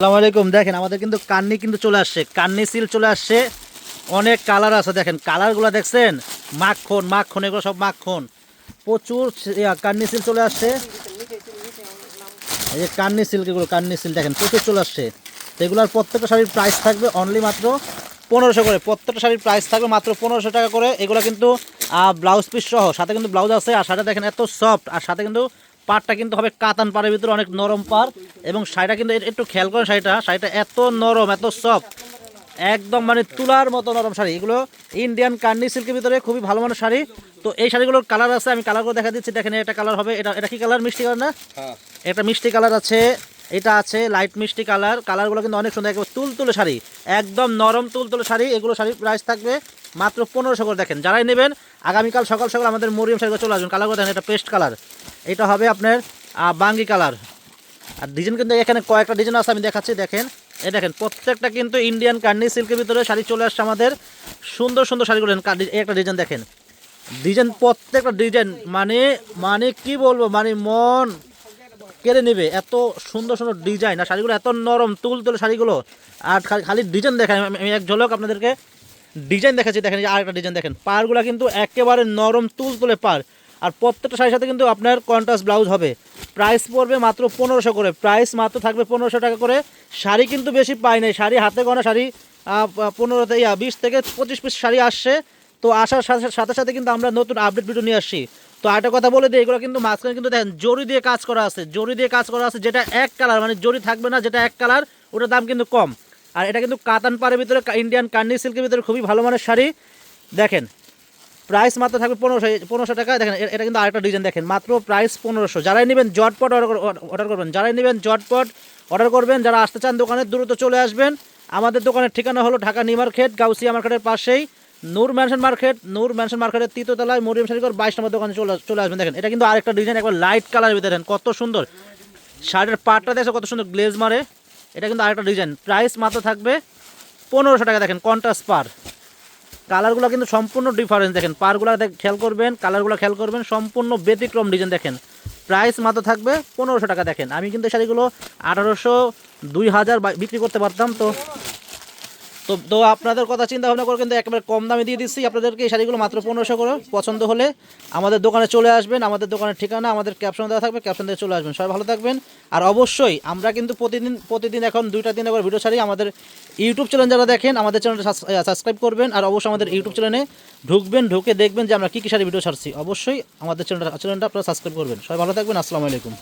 আসসালামু আলাইকুম। দেখেন, আমাদের কিন্তু কান্নি কিন্তু চলে আসছে। কান্নি সিল চলে আসছে। অনেক কালার আছে। দেখেন কালারগুলো দেখছেন? মাখন মাখন, এগুলো সব মাখন। প্রচুর কান্নি সিল চলে আসছে। এই যে কান্নি সিল্ক এগুলো, কান্নি সিল দেখেন, প্রচুর চলে আসছে। এগুলোর প্রত্যেকটা শাড়ির প্রাইস থাকবে অনলি মাত্র পনেরোশো করে। প্রত্যেকটা শাড়ির প্রাইস থাকবে মাত্র পনেরোশো টাকা করে। এগুলো কিন্তু ব্লাউজ পিস সহ। সাথে কিন্তু ব্লাউজ আছে। আর শাড়িটা দেখেন, এত সফট আর সাথে কিন্তু পাড়টা কিন্তু হবে কাতান পাড়ের ভিতরে অনেক নরম পাড়। এবং শাড়িটা কিন্তু একটু খেয়াল করেন শাড়িটা শাড়িটা এত নরম এত সফট একদম মানে তুলার মতো নরম শাড়ি। এগুলো ইন্ডিয়ান কান্নি সিল্কের ভিতরে খুবই ভালো মানের শাড়ি। তো এই শাড়িগুলোর কালার আছে আমি কালারগুলো দেখা দিচ্ছি। দেখেন এটা কালার হবে এটা এটা কি কালার মিষ্টি কালার না? একটা মিষ্টি কালার আছে এটা আছে লাইট মিষ্টি কালার কালারগুলো কিন্তু অনেক সুন্দর একেবারে তুল তুলে শাড়ি। একদম নরম তুল তুলে শাড়ি। এগুলো শাড়ির প্রাইস থাকবে মাত্র পনেরোশো করে। দেখেন যারাই নেবেন আগামীকাল সকাল সকাল আমাদের মরিয়ম শাড়িগুলো চলে আসবেন কালারগুলো দেখেন এটা পেস্ট কালার এটা হবে আপনার বাঙ্গি কালার। আর ডিজাইন কিন্তু এখানে কয়েকটা ডিজাইন আছে, আমি দেখাচ্ছি, দেখেন। এই দেখেন, প্রত্যেকটা কিন্তু ইন্ডিয়ান কার্নি সিল্কের ভিতরে শাড়ি চলে আসছে আমাদের। সুন্দর সুন্দর শাড়িগুলো একটা ডিজাইন দেখেন। ডিজাইন প্রত্যেকটা ডিজাইন মানে মানে কি বলব মানে মন কেড়ে নেবে। এত সুন্দর সুন্দর ডিজাইন আর শাড়িগুলো এত নরম, তুল তুলে শাড়িগুলো। আর খালি- ডিজাইন দেখেন, আমি- এক ঝলক আপনাদেরকে ডিজাইন দেখাচ্ছি, দেখেন যে আরেকটা ডিজাইন দেখেন। পাড়গুলো কিন্তু একেবারে নরম, তুল তুলে পার আর প্রত্যেকটা শাড়ির সাথে কিন্তু আপনার কন্ট্রাস্ট ব্লাউজ হবে। প্রাইস পড়বে মাত্র পনেরোশো করে। প্রাইস মাত্র থাকবে পনেরোশো টাকা করে। শাড়ি কিন্তু বেশি পাই নাই। শাড়ি, হাতে গোনা শাড়ি পনেরো থেকে বিশ থেকে পঁচিশ পিস শাড়ি আসছে। তো আসার সাথে সাথে সাথে কিন্তু আমরা নতুন আপডেট ভিডিও নিয়ে আসছি। তো আরেকটা কথা বলে দিই, এগুলো কিন্তু মাঝখানে কিন্তু দেখেন, জরি দিয়ে কাজ করা আছে। জরি দিয়ে কাজ করা আছে যেটা এক কালার মানে জরি থাকবে না যেটা এক কালার ওটার দাম কিন্তু কম। আর এটা কিন্তু কাতান পাড়ের ভিতরে ইন্ডিয়ান কান্ডি সিল্কের ভিতরে খুবই ভালো মানের শাড়ি। দেখেন প্রাইস মাত্র থাকবে পনেরোশো পনেরোশো টাকা। দেখেন এটা কিন্তু আরেকটা ডিজাইন দেখেন, মাত্র প্রাইস পনেরোশো। যারাই নেবেন জটপট অর্ডার অর্ডার করবেন। যারাই নেবেন জটপট অর্ডার করবেন। যারা আসতে চান দোকানে, দ্রুত চলে আসবেন। আমাদের দোকানের ঠিকানা হলো ঢাকা নিউ মার্কেট, গাউসিয়া মার্কেটের পাশেই। Noor mansion market, Noor mansion মার্কেটের তৃতীয়তলায় মরিয়ম শাড়িঘর, বাইশ নম্বর দোকানে চলে চলে আসবেন। দেখেন, এটা কিন্তু আরেকটা ডিজাইন একবার লাইট কালার ভিতরে দেখেন, কত সুন্দর। শার্টের পাটটা দেখছে কত সুন্দর গ্লেজ মারে। এটা কিন্তু আরেকটা ডিজাইন প্রাইস মাত্র থাকবে পনেরোশো টাকা। দেখেন কন্ট্রাস্ট পার। কালারগুলো কিন্তু সম্পূর্ণ ডিফারেন্স দেখেন। পারগুলো খেয়াল করবেন, কালারগুলো খেয়াল করবেন, সম্পূর্ণ ব্যতিক্রম ডিজাইন দেখেন। প্রাইস মাত্র থাকবে পনেরোশো টাকা দেখেন। আমি কিন্তু শাড়িগুলো আঠারোশো, দুই হাজার বিক্রি করতে পারতাম, তো তো তো আপনাদের কথা চিন্তা ভাবনা করে কিন্তু একেবারে কম দামে দিয়ে দিচ্ছি। আপনাদেরকে এই শাড়িগুলো মাত্র পনেরোশো করে পছন্দ হলে আমাদের দোকানে চলে আসবেন। আমাদের দোকানের ঠিকানা, আমাদের ক্যাপশন দেওয়া থাকবে ক্যাপশন দিয়ে চলে আসবেন। সবাই ভালো থাকবেন। আর অবশ্যই আমরা কিন্তু প্রতিদিন প্রতিদিন এখন দুইটা দিন একবার ভিডিও ছাড়ি। আমাদের ইউটিউব চ্যানেল যারা দেখেন, আমাদের চ্যানেলটা সাবস্ক্রাইব করবেন। আর অবশ্যই আমাদের ইউটিউব চ্যানেলে ঢুকবেন, ঢুকে দেখবেন যে আমরা কী কী শাড়ি ভিডিও ছাড়ছি। অবশ্যই আমাদের চ্যানেলটা চ্যানেলটা আপনারা সাবস্ক্রাইব করবেন। সবাই ভালো থাকবেন। আসসালামু আলাইকুম।